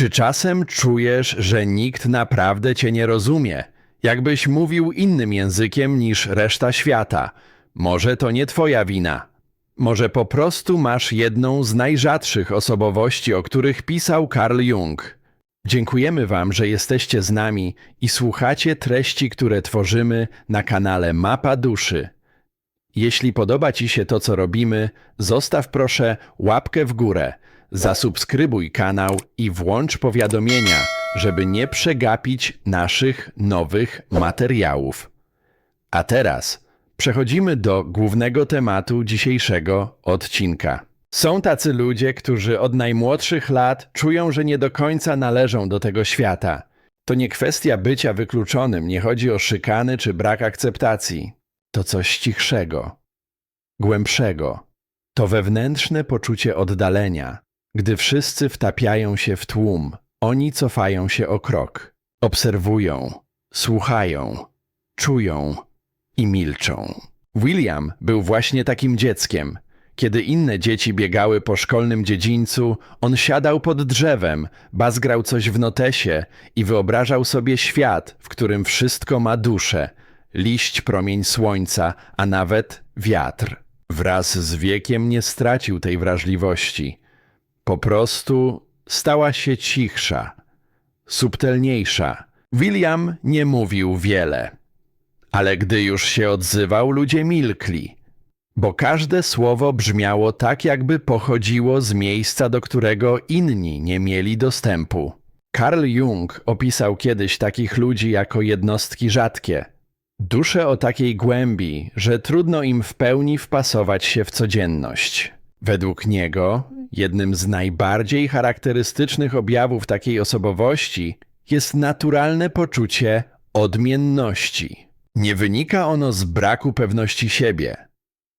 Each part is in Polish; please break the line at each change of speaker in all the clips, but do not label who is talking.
Czy czasem czujesz, że nikt naprawdę cię nie rozumie? Jakbyś mówił innym językiem niż reszta świata. Może to nie twoja wina. Może po prostu masz jedną z najrzadszych osobowości, o których pisał Carl Jung. Dziękujemy Wam, że jesteście z nami i słuchacie treści, które tworzymy na kanale Mapa Duszy. Jeśli podoba Ci się to, co robimy, zostaw proszę łapkę w górę, zasubskrybuj kanał i włącz powiadomienia, żeby nie przegapić naszych nowych materiałów. A teraz przechodzimy do głównego tematu dzisiejszego odcinka. Są tacy ludzie, którzy od najmłodszych lat czują, że nie do końca należą do tego świata. To nie kwestia bycia wykluczonym, nie chodzi o szykany czy brak akceptacji. To coś cichszego, głębszego. To wewnętrzne poczucie oddalenia. Gdy wszyscy wtapiają się w tłum, oni cofają się o krok, obserwują, słuchają, czują i milczą. William był właśnie takim dzieckiem. Kiedy inne dzieci biegały po szkolnym dziedzińcu, on siadał pod drzewem, bazgrał coś w notesie i wyobrażał sobie świat, w którym wszystko ma duszę, liść promień słońca, a nawet wiatr. Wraz z wiekiem nie stracił tej wrażliwości. Po prostu stała się cichsza, subtelniejsza. William nie mówił wiele, ale gdy już się odzywał, ludzie milkli, bo każde słowo brzmiało tak, jakby pochodziło z miejsca, do którego inni nie mieli dostępu. Carl Jung opisał kiedyś takich ludzi jako jednostki rzadkie. Dusze o takiej głębi, że trudno im w pełni wpasować się w codzienność. Według niego, jednym z najbardziej charakterystycznych objawów takiej osobowości jest naturalne poczucie odmienności. Nie wynika ono z braku pewności siebie.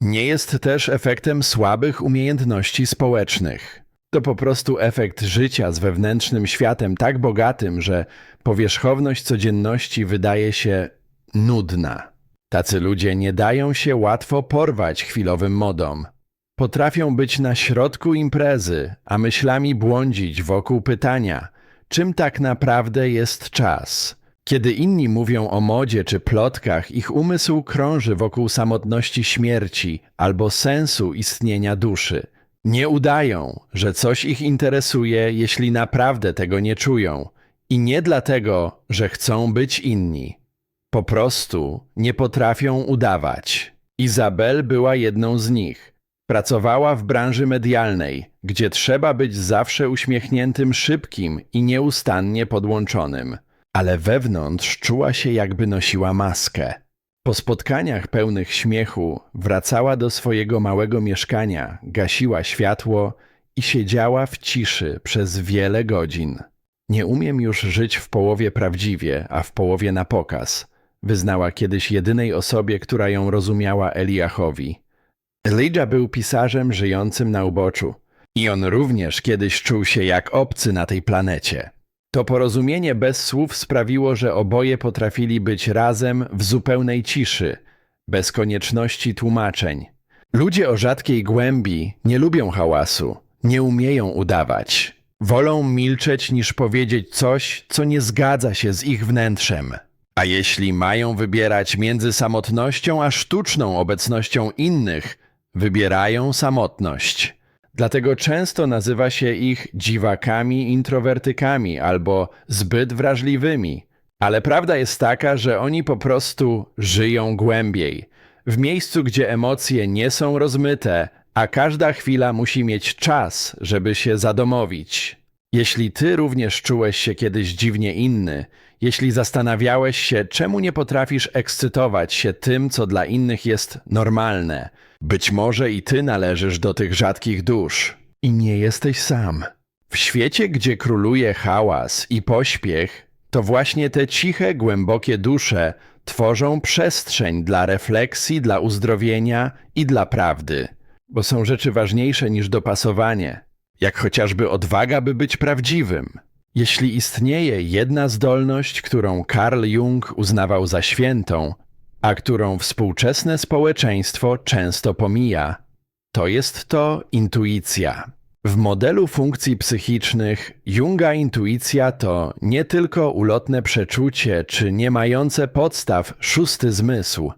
Nie jest też efektem słabych umiejętności społecznych. To po prostu efekt życia z wewnętrznym światem tak bogatym, że powierzchowność codzienności wydaje się nudna. Tacy ludzie nie dają się łatwo porwać chwilowym modom. Potrafią być na środku imprezy, a myślami błądzić wokół pytania, czym tak naprawdę jest czas. Kiedy inni mówią o modzie czy plotkach, ich umysł krąży wokół samotności śmierci albo sensu istnienia duszy. Nie udają, że coś ich interesuje, jeśli naprawdę tego nie czują. I nie dlatego, że chcą być inni. Po prostu nie potrafią udawać. Izabel była jedną z nich. Pracowała w branży medialnej, gdzie trzeba być zawsze uśmiechniętym, szybkim i nieustannie podłączonym. Ale wewnątrz czuła się, jakby nosiła maskę. Po spotkaniach pełnych śmiechu wracała do swojego małego mieszkania, gasiła światło i siedziała w ciszy przez wiele godzin. Nie umiem już żyć w połowie prawdziwie, a w połowie na pokaz, wyznała kiedyś jedynej osobie, która ją rozumiała Eliachowi. Elijah był pisarzem żyjącym na uboczu i on również kiedyś czuł się jak obcy na tej planecie. To porozumienie bez słów sprawiło, że oboje potrafili być razem w zupełnej ciszy, bez konieczności tłumaczeń. Ludzie o rzadkiej głębi nie lubią hałasu, nie umieją udawać. Wolą milczeć niż powiedzieć coś, co nie zgadza się z ich wnętrzem. A jeśli mają wybierać między samotnością a sztuczną obecnością innych, wybierają samotność. Dlatego często nazywa się ich dziwakami introwertykami albo zbyt wrażliwymi. Ale prawda jest taka, że oni po prostu żyją głębiej. W miejscu, gdzie emocje nie są rozmyte, a każda chwila musi mieć czas, żeby się zadomowić. Jeśli ty również czułeś się kiedyś dziwnie inny, jeśli zastanawiałeś się, czemu nie potrafisz ekscytować się tym, co dla innych jest normalne, być może i ty należysz do tych rzadkich dusz i nie jesteś sam. W świecie, gdzie króluje hałas i pośpiech, to właśnie te ciche, głębokie dusze tworzą przestrzeń dla refleksji, dla uzdrowienia i dla prawdy, bo są rzeczy ważniejsze niż dopasowanie, jak chociażby odwaga, by być prawdziwym. Jeśli istnieje jedna zdolność, którą Carl Jung uznawał za świętą, a którą współczesne społeczeństwo często pomija, to jest to intuicja. W modelu funkcji psychicznych Junga intuicja to nie tylko ulotne przeczucie czy nie mające podstaw szósty zmysł.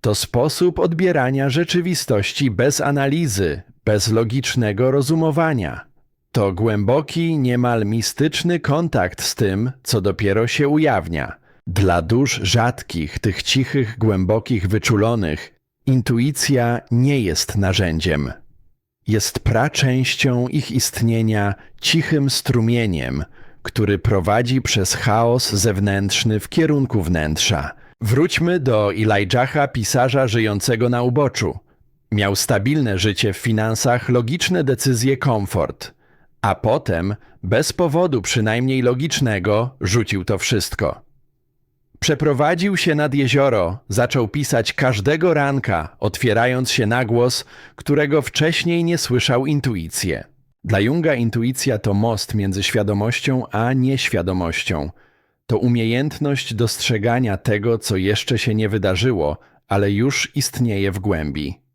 To sposób odbierania rzeczywistości bez analizy, bez logicznego rozumowania. To głęboki, niemal mistyczny kontakt z tym, co dopiero się ujawnia. Dla dusz rzadkich, tych cichych, głębokich, wyczulonych, intuicja nie jest narzędziem. Jest praczęścią ich istnienia, cichym strumieniem, który prowadzi przez chaos zewnętrzny w kierunku wnętrza. Wróćmy do Elijah, pisarza żyjącego na uboczu. Miał stabilne życie w finansach, logiczne decyzje, komfort. A potem, bez powodu przynajmniej logicznego, rzucił to wszystko. Przeprowadził się nad jezioro, zaczął pisać każdego ranka, otwierając się na głos, którego wcześniej nie słyszał intuicję. Dla Junga intuicja to most między świadomością a nieświadomością. To umiejętność dostrzegania tego, co jeszcze się nie wydarzyło, ale już istnieje w głębi.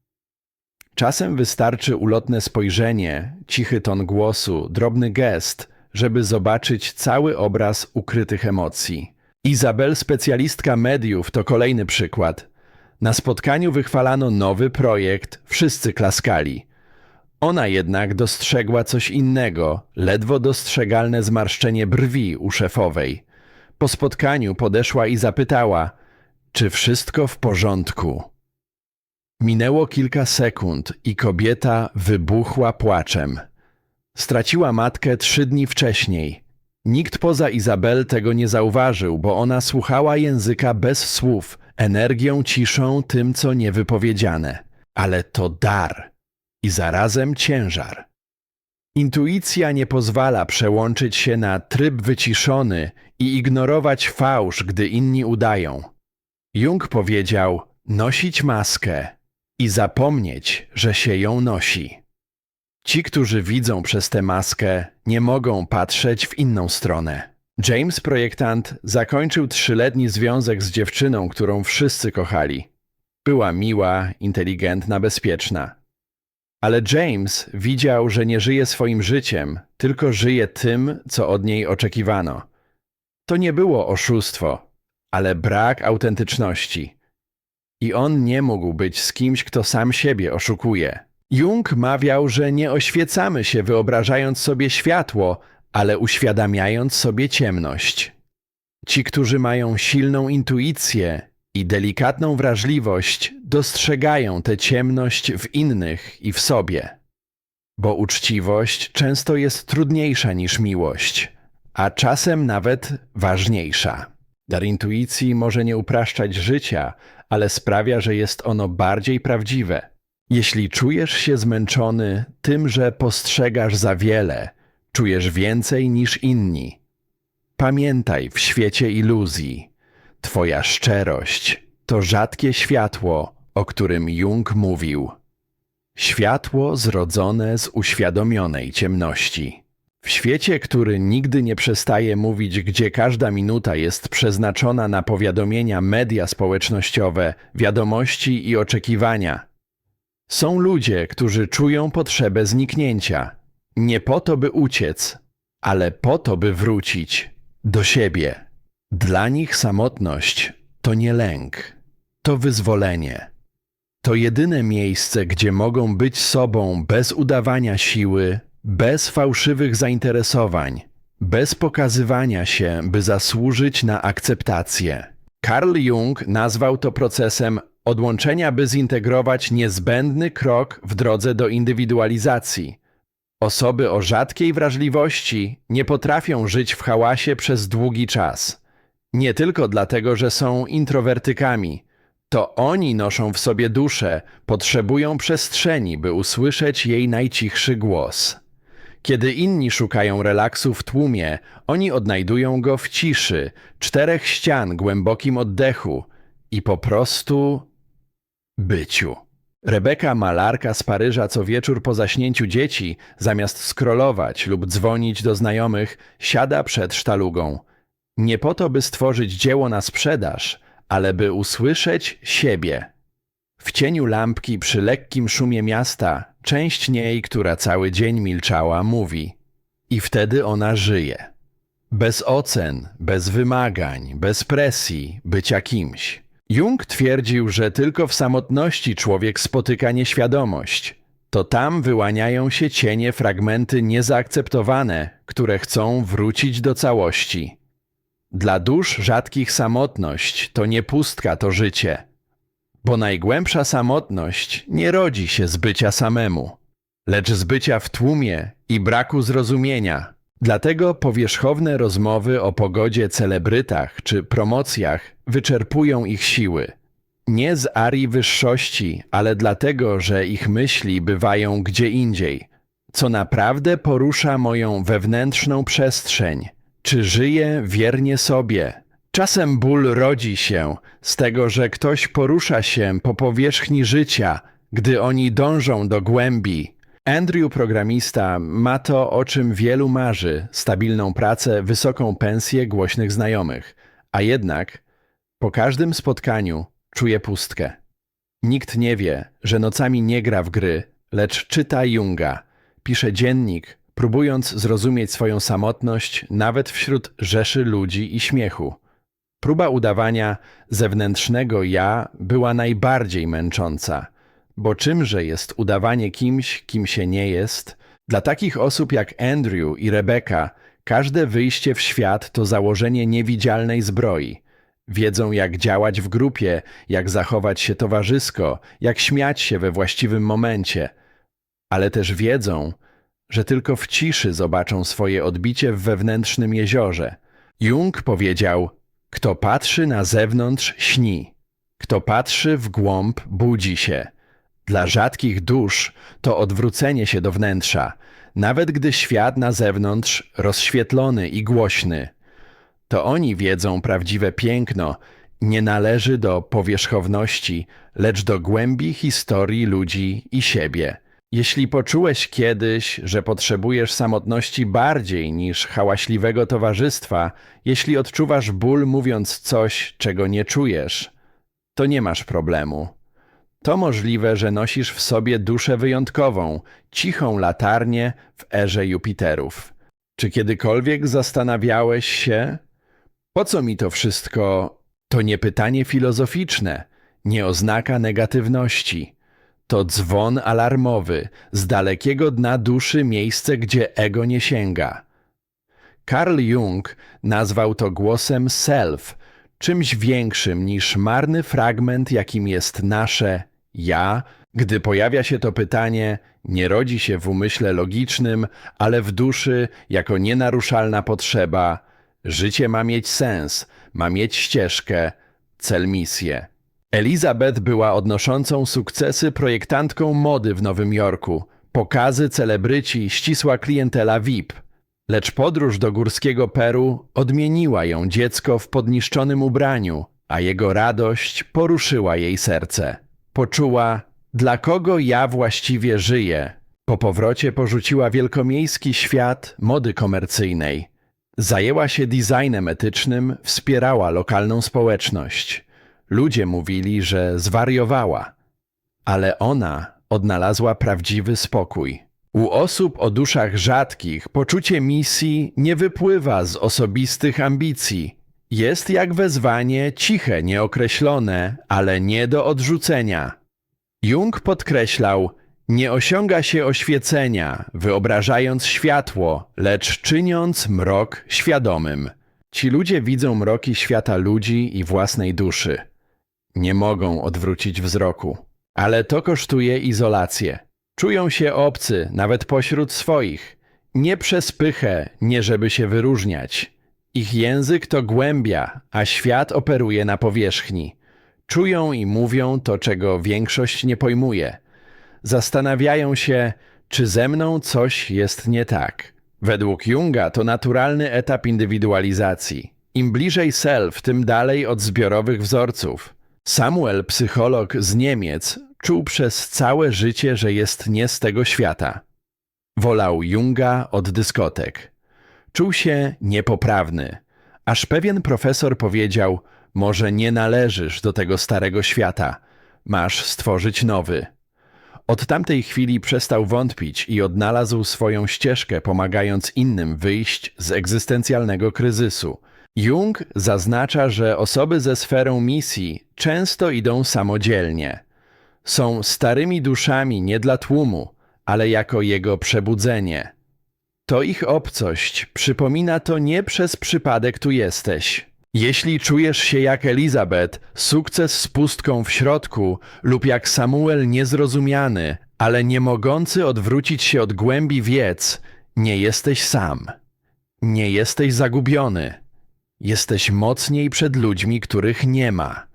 Czasem wystarczy ulotne spojrzenie, cichy ton głosu, drobny gest, żeby zobaczyć cały obraz ukrytych emocji. Izabel, specjalistka mediów, to kolejny przykład. Na spotkaniu wychwalano nowy projekt, wszyscy klaskali. Ona jednak dostrzegła coś innego, ledwo dostrzegalne zmarszczenie brwi u szefowej. Po spotkaniu podeszła i zapytała, czy wszystko w porządku. Minęło kilka sekund i kobieta wybuchła płaczem. Straciła matkę trzy dni wcześniej. Nikt poza Izabel tego nie zauważył, bo ona słuchała języka bez słów, energią, ciszą, tym, co niewypowiedziane. Ale to dar i zarazem ciężar. Intuicja nie pozwala przełączyć się na tryb wyciszony i ignorować fałsz, gdy inni udają. Jung powiedział: nosić maskę i zapomnieć, że się ją nosi. Ci, którzy widzą przez tę maskę, nie mogą patrzeć w inną stronę. James, projektant, zakończył trzyletni związek z dziewczyną, którą wszyscy kochali. Była miła, inteligentna, bezpieczna. Ale James widział, że nie żyje swoim życiem, tylko żyje tym, co od niej oczekiwano. To nie było oszustwo, ale brak autentyczności. I on nie mógł być z kimś, kto sam siebie oszukuje. Jung mawiał, że nie oświecamy się wyobrażając sobie światło, ale uświadamiając sobie ciemność. Ci, którzy mają silną intuicję i delikatną wrażliwość, dostrzegają tę ciemność w innych i w sobie. Bo uczciwość często jest trudniejsza niż miłość, a czasem nawet ważniejsza. Dar intuicji może nie upraszczać życia, ale sprawia, że jest ono bardziej prawdziwe. Jeśli czujesz się zmęczony tym, że postrzegasz za wiele, czujesz więcej niż inni. Pamiętaj w świecie iluzji, Twoja szczerość to rzadkie światło, o którym Jung mówił. Światło zrodzone z uświadomionej ciemności. W świecie, który nigdy nie przestaje mówić, gdzie każda minuta jest przeznaczona na powiadomienia media społecznościowe, wiadomości i oczekiwania, są ludzie, którzy czują potrzebę zniknięcia. Nie po to, by uciec, ale po to, by wrócić do siebie. Dla nich samotność to nie lęk, to wyzwolenie. To jedyne miejsce, gdzie mogą być sobą bez udawania siły, bez fałszywych zainteresowań, bez pokazywania się, by zasłużyć na akceptację. Carl Jung nazwał to procesem odłączenia, by zintegrować niezbędny krok w drodze do indywidualizacji. Osoby o rzadkiej wrażliwości nie potrafią żyć w hałasie przez długi czas. Nie tylko dlatego, że są introwertykami. To oni noszą w sobie duszę, potrzebują przestrzeni, by usłyszeć jej najcichszy głos. Kiedy inni szukają relaksu w tłumie, oni odnajdują go w ciszy, czterech ścian, głębokim oddechu i po prostu byciu. Rebeka, malarka z Paryża, co wieczór po zaśnięciu dzieci, zamiast skrolować lub dzwonić do znajomych, siada przed sztalugą. Nie po to, by stworzyć dzieło na sprzedaż, ale by usłyszeć siebie. W cieniu lampki przy lekkim szumie miasta część niej, która cały dzień milczała, mówi. I wtedy ona żyje. Bez ocen, bez wymagań, bez presji, bycia kimś. Jung twierdził, że tylko w samotności człowiek spotyka nieświadomość. To tam wyłaniają się cienie fragmenty niezaakceptowane, które chcą wrócić do całości. Dla dusz rzadkich samotność to nie pustka, to życie. Bo najgłębsza samotność nie rodzi się z bycia samemu, lecz z bycia w tłumie i braku zrozumienia. Dlatego powierzchowne rozmowy o pogodzie celebrytach czy promocjach wyczerpują ich siły. Nie z arii wyższości, ale dlatego, że ich myśli bywają gdzie indziej. Co naprawdę porusza moją wewnętrzną przestrzeń. Czy żyję wiernie sobie? Czasem ból rodzi się z tego, że ktoś porusza się po powierzchni życia, gdy oni dążą do głębi. Andrew, programista, ma to, o czym wielu marzy: stabilną pracę, wysoką pensję, głośnych znajomych. A jednak po każdym spotkaniu czuje pustkę. Nikt nie wie, że nocami nie gra w gry, lecz czyta Junga, pisze dziennik, próbując zrozumieć swoją samotność nawet wśród rzeszy ludzi i śmiechu. Próba udawania zewnętrznego ja była najbardziej męcząca, bo czymże jest udawanie kimś, kim się nie jest? Dla takich osób jak Andrew i Rebecca, każde wyjście w świat to założenie niewidzialnej zbroi. Wiedzą, jak działać w grupie, jak zachować się towarzysko, jak śmiać się we właściwym momencie, ale też wiedzą, że tylko w ciszy zobaczą swoje odbicie w wewnętrznym jeziorze. Jung powiedział: Kto patrzy na zewnątrz, śni. Kto patrzy w głąb, budzi się. Dla rzadkich dusz to odwrócenie się do wnętrza, nawet gdy świat na zewnątrz rozświetlony i głośny. To oni wiedzą prawdziwe piękno, nie należy do powierzchowności, lecz do głębi historii ludzi i siebie. Jeśli poczułeś kiedyś, że potrzebujesz samotności bardziej niż hałaśliwego towarzystwa, jeśli odczuwasz ból mówiąc coś, czego nie czujesz, to nie masz problemu. To możliwe, że nosisz w sobie duszę wyjątkową, cichą latarnię w erze Jupiterów. Czy kiedykolwiek zastanawiałeś się, po co mi to wszystko? To nie pytanie filozoficzne, nie oznaka negatywności. To dzwon alarmowy z dalekiego dna duszy miejsce, gdzie ego nie sięga. Carl Jung nazwał to głosem self, czymś większym niż marny fragment, jakim jest nasze ja. Gdy pojawia się to pytanie, nie rodzi się w umyśle logicznym, ale w duszy jako nienaruszalna potrzeba. Życie ma mieć sens, ma mieć ścieżkę, cel misję. Elizabeth była odnoszącą sukcesy projektantką mody w Nowym Jorku. Pokazy, celebryci, ścisła klientela VIP. Lecz podróż do górskiego Peru odmieniła ją dziecko w podniszczonym ubraniu, a jego radość poruszyła jej serce. Poczuła, dla kogo ja właściwie żyję. Po powrocie porzuciła wielkomiejski świat mody komercyjnej. Zajęła się designem etycznym, wspierała lokalną społeczność. Ludzie mówili, że zwariowała, ale ona odnalazła prawdziwy spokój. U osób o duszach rzadkich poczucie misji nie wypływa z osobistych ambicji. Jest jak wezwanie ciche, nieokreślone, ale nie do odrzucenia. Jung podkreślał, nie osiąga się oświecenia, wyobrażając światło, lecz czyniąc mrok świadomym. Ci ludzie widzą mroki świata ludzi i własnej duszy. Nie mogą odwrócić wzroku. Ale to kosztuje izolację. Czują się obcy, nawet pośród swoich. Nie przez pychę, nie żeby się wyróżniać. Ich język to głębia, a świat operuje na powierzchni. Czują i mówią to, czego większość nie pojmuje. Zastanawiają się, czy ze mną coś jest nie tak. Według Junga to naturalny etap indywidualizacji. Im bliżej self, tym dalej od zbiorowych wzorców. Samuel, psycholog z Niemiec, czuł przez całe życie, że jest nie z tego świata. Wolał Junga od dyskotek. Czuł się niepoprawny, aż pewien profesor powiedział: Może nie należysz do tego starego świata. masz stworzyć nowy. Od tamtej chwili przestał wątpić i odnalazł swoją ścieżkę, pomagając innym wyjść z egzystencjalnego kryzysu. Jung zaznacza, że osoby ze sferą misji często idą samodzielnie. Są starymi duszami nie dla tłumu, ale jako jego przebudzenie. To ich obcość przypomina to nie przez przypadek tu jesteś. Jeśli czujesz się jak Elizabeth, sukces z pustką w środku, lub jak Samuel niezrozumiany, ale nie mogący odwrócić się od głębi wiedz, nie jesteś sam. Nie jesteś zagubiony. Jesteś mocniej przed ludźmi, których nie ma.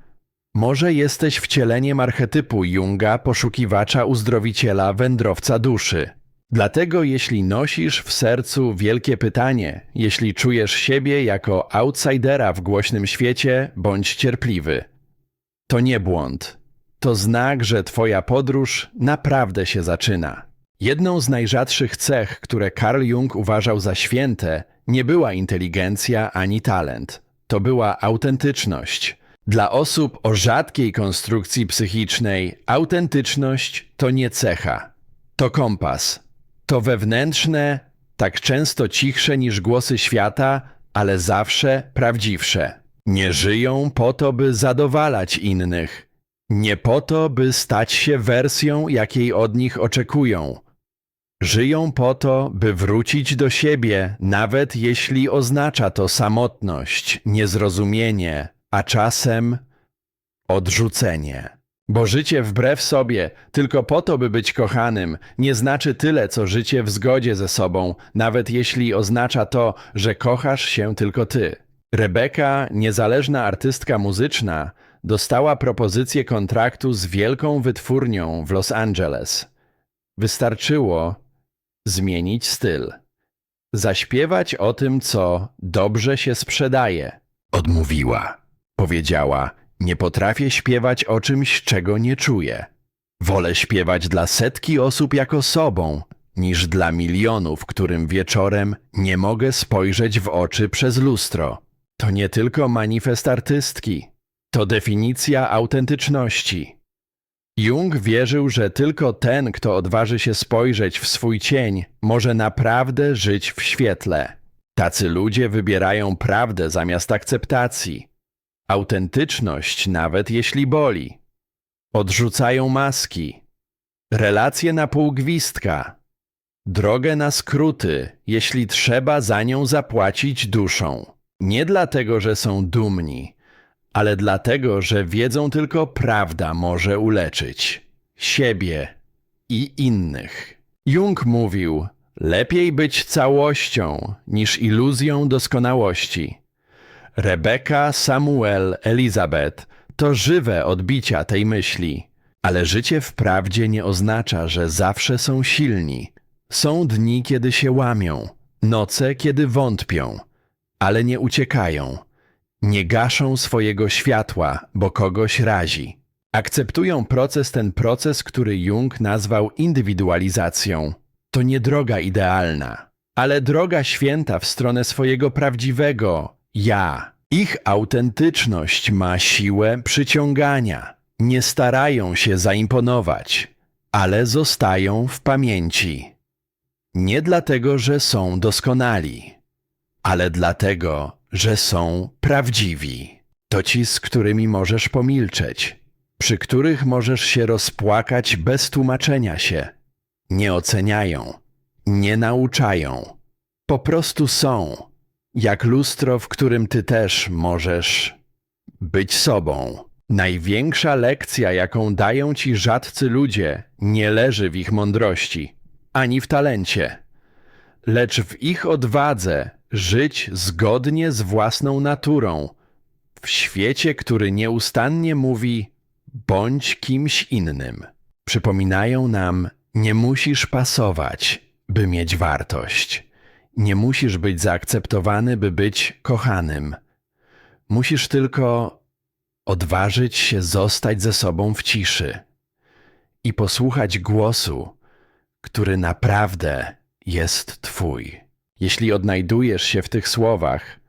Może jesteś wcieleniem archetypu Junga, poszukiwacza uzdrowiciela, wędrowca duszy. Dlatego jeśli nosisz w sercu wielkie pytanie, jeśli czujesz siebie jako outsidera w głośnym świecie, bądź cierpliwy. To nie błąd. To znak, że twoja podróż naprawdę się zaczyna. Jedną z najrzadszych cech, które Carl Jung uważał za święte, nie była inteligencja ani talent. To była autentyczność. Dla osób o rzadkiej konstrukcji psychicznej, autentyczność to nie cecha. To kompas. To wewnętrzne, tak często cichsze niż głosy świata, ale zawsze prawdziwsze. Nie żyją po to, by zadowalać innych. Nie po to, by stać się wersją, jakiej od nich oczekują. Żyją po to, by wrócić do siebie, nawet jeśli oznacza to samotność, niezrozumienie, a czasem odrzucenie. Bo życie wbrew sobie, tylko po to, by być kochanym, nie znaczy tyle, co życie w zgodzie ze sobą, nawet jeśli oznacza to, że kochasz się tylko ty. Rebeka, niezależna artystka muzyczna, dostała propozycję kontraktu z wielką wytwórnią w Los Angeles. Wystarczyło zmienić styl. Zaśpiewać o tym, co dobrze się sprzedaje. Odmówiła. Powiedziała: Nie potrafię śpiewać o czymś, czego nie czuję. Wolę śpiewać dla setki osób jako sobą, niż dla milionów, którym wieczorem nie mogę spojrzeć w oczy przez lustro. To nie tylko manifest artystki, to definicja autentyczności. Jung wierzył, że tylko ten, kto odważy się spojrzeć w swój cień, może naprawdę żyć w świetle. Tacy ludzie wybierają prawdę zamiast akceptacji. Autentyczność, nawet jeśli boli. Odrzucają maski. Relacje na pół gwizdka. Drogę na skróty, jeśli trzeba za nią zapłacić duszą. Nie dlatego, że są dumni, ale dlatego, że wiedzą tylko prawda może uleczyć siebie i innych. Jung mówił: Lepiej być całością niż iluzją doskonałości. Rebeka, Samuel, Elizabeth to żywe odbicia tej myśli. Ale życie wprawdzie nie oznacza, że zawsze są silni. Są dni, kiedy się łamią, noce, kiedy wątpią, ale nie uciekają. Nie gaszą swojego światła, bo kogoś razi. Akceptują proces ten proces, który Jung nazwał indywidualizacją. To nie droga idealna, ale droga święta w stronę swojego prawdziwego ja. Ich autentyczność ma siłę przyciągania. Nie starają się zaimponować, ale zostają w pamięci. Nie dlatego, że są doskonali, ale dlatego, że są prawdziwi. To ci, z którymi możesz pomilczeć, przy których możesz się rozpłakać bez tłumaczenia się. Nie oceniają, nie nauczają, po prostu są, jak lustro, w którym ty też możesz być sobą. Największa lekcja, jaką dają ci rzadcy ludzie, nie leży w ich mądrości, ani w talencie, lecz w ich odwadze żyć zgodnie z własną naturą, w świecie, który nieustannie mówi: bądź kimś innym. Przypominają nam: nie musisz pasować, by mieć wartość. Nie musisz być zaakceptowany, by być kochanym. Musisz tylko odważyć się zostać ze sobą w ciszy i posłuchać głosu, który naprawdę jest Twój. Jeśli odnajdujesz się w tych słowach,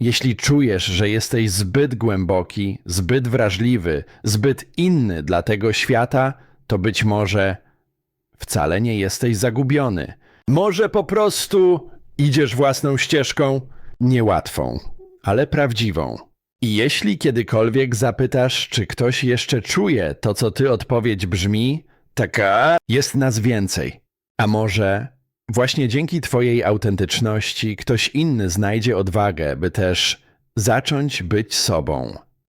Jeśli czujesz, że jesteś zbyt głęboki, zbyt wrażliwy, zbyt inny dla tego świata, to być może wcale nie jesteś zagubiony. Może po prostu idziesz własną ścieżką, niełatwą, ale prawdziwą. I jeśli kiedykolwiek zapytasz, czy ktoś jeszcze czuje to, co ty odpowiedź brzmi, taka jest nas więcej. A może właśnie dzięki twojej autentyczności ktoś inny znajdzie odwagę, by też zacząć być sobą.